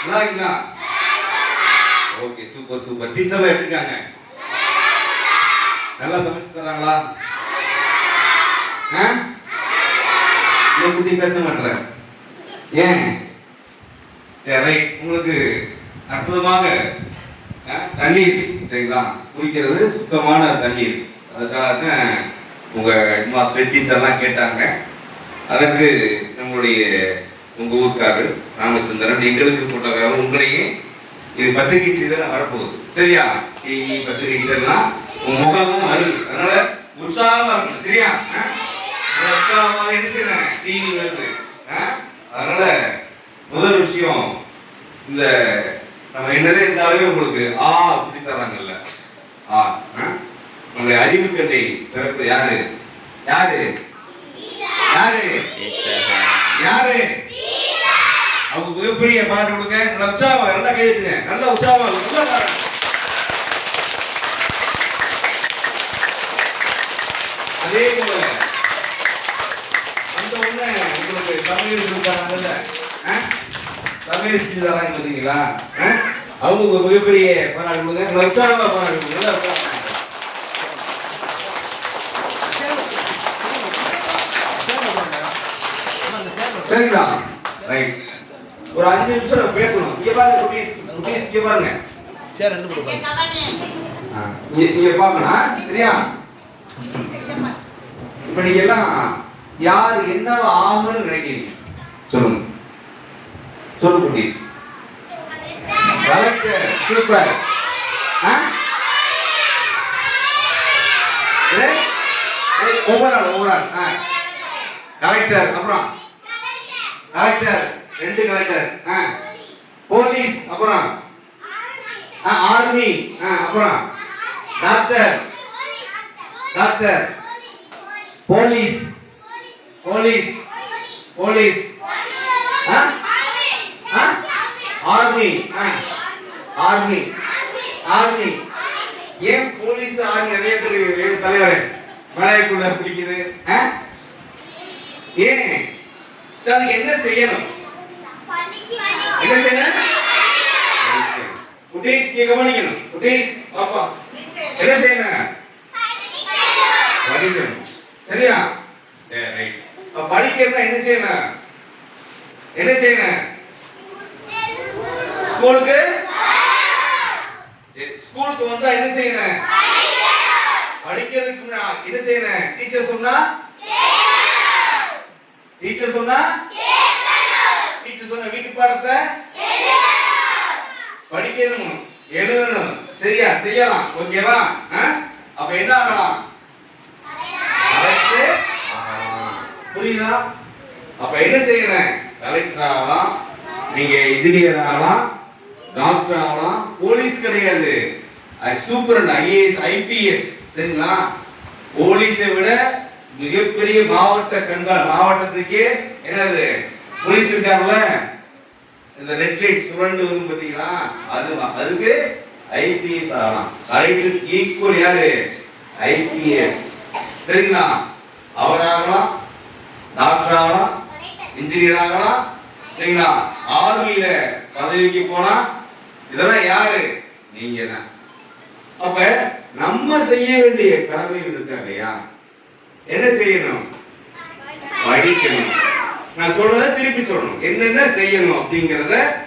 நல்லா இருக்கீங்களா? Okay super super டீச்சர்லாம் எப்படி இருக்காங்க? நல்லா சமைச்சு தராங்களா? ஆ? குட்டி பேச மாட்டேன் ஏன்? சரி ரைட் உங்களுக்கு அற்புதமாக ஆ, தண்ணீர் சரிங்களா? குடிக்கிறது சுத்தமான தண்ணீர். அதுக்காக உங்கள் உங்க மாஸ்டர் டீச்சர்லாம் கேட்டாங்க. அதற்கு நம்மளுடைய உங்க ஊர்க்காரர் ராமச்சந்திரன் எங்களுக்கு போட்டக்காரர் உங்களையும் இது பத்திரிகை செய்தால் வரப்போகுது. சரியா? டிவி பத்திரிகை செய்தெல்லாம் உன் முகமும் அழகு அதனால உற்சாகமா இருக்கணும். சரியா? ஆ? என்ன செய்யணும் டிவி வருது ஆ? அதனால முதல் விஷயம் இந்த நம்ம என்னதே இருந்தாலே உங்களுக்கு ஆ சொல்லி தர்றாங்கல்ல. ஆ ஆ? அறிவு அறிவுக்கண்ணை திறப்பு யாரு? யாரு? யாரு? யாரு? அவங்க மிகப்பெரிய பாராட்டு கொடுங்க. நல்ல உற்சாகம் நல்லா கையெழுத்துங்க நல்ல உற்சாகம் நல்லா பாருங்க. அதே போல அந்த உடனே உங்களுக்கு சமையல் இருக்காங்கல்ல ஆ? சமையல் செஞ்சு தராங்க பார்த்தீங்களா ஆ? அவங்க மிகப்பெரிய பாராட்டு கொடுங்க. நல்ல உற்சாகமா பாராட்டு கொடுங்க. நல்லா உற்சாகமா. சரிங்களா? ரைட் ஒரு அஞ்சு நிமிஷம் நம்ம பேசணும். இங்க பாருங்க குட்டீஸ். குட்டீஸ் இங்க பாருங்க. சேர் எடுத்து கொடுங்க ஆ, இங்க பார்க்கணும்? சரியா? இப்ப நீங்க எல்லாம் யார் என்ன ஆகணும்னு நினைக்கிறீங்க? சொல்லுங்க. சொல்லுங்க குட்டீஸ். கலெக்டர் சூப்பர் ஆ? ஒவ்வொரு ஆள் ஆ. கலெக்டர் அப்புறம்? கலெக்டர் ரெண்டு கலெக்டர் ஆ. போலீஸ் அப்புறம். ஆ ஆர்மி ஆ அப்புறம். Doctor doctor police police police ஆ? ஆ? ஆர்மி ஆ. ஆர்மி ஆர்மி ஏன் போலீஸ் ஆர்மி நிறைய பேர் தலைவர் மழைக்குள்ள பிடிக்குது? ஆ? ஏன்? அதுக்கு என்ன செய்யணும்? என்ன செய்யணும்? குட்டீஸ் கவனிக்கணும். குட்டீஸ் பாப்பா. என்ன செய்யணும்? படிக்கணும். சரியா? சரி. ரைட் அப்ப படிக்கிறதா என்ன செய்யணும்? என்ன செய்யணும்? ஸ்கூலுக்கு? சரி, ஸ்கூலுக்கு வந்தா என்ன செய்யணும்? படிக்கிறதுக்கு என்ன செய்யணும்? டீச்சர் சொன்னா டீச்சர் சொன்னா? டீச்சர் சொன்ன வீட்டு பாடத்தை? படிக்கணும் எழுதணும். சரியா? செய்யலாம். ஓகேவா ஆ? அப்ப என்ன ஆகலாம்? புரியுதா? அப்ப என்ன செய்யணும் கலெக்டர் ஆகலாம். நீங்க இன்ஜினியர் ஆகலாம். டாக்டர் ஆகலாம். போலீஸ் கிடையாது. சூப்பரண்ட் ஐஏஎஸ் ஐபிஎஸ் சரிங்களா? போலீஸை விட மிகப்பெரிய மாவட்ட கண்கால் மாவட்டத்துக்கே என்னது? போலீஸ் இருக்காங்கல்ல? இந்த ரெட் லைட் சுரண்டு வரும் பார்த்தீங்களா? அது அதுக்கு ஐபிஎஸ் ஆகலாம். கரெக்ட் ஈக்குவல் யாரு? ஐபிஎஸ் சரிங்களா? அவர் ஆகலாம் டாக்டர் ஆகலாம் இன்ஜினியர் ஆகலாம். சரிங்களா? ஆர்மியில பதவிக்கு போனா இதெல்லாம் யாரு? நீங்க தான் அப்ப நம்ம செய்ய வேண்டிய கடமைகள் இருக்கா இல்லையா? என்ன செய்யணும்? படிக்கணும். நான் சொல்றத திருப்பி சொல்லணும். என்னென்ன செய்யணும் அப்படிங்கறத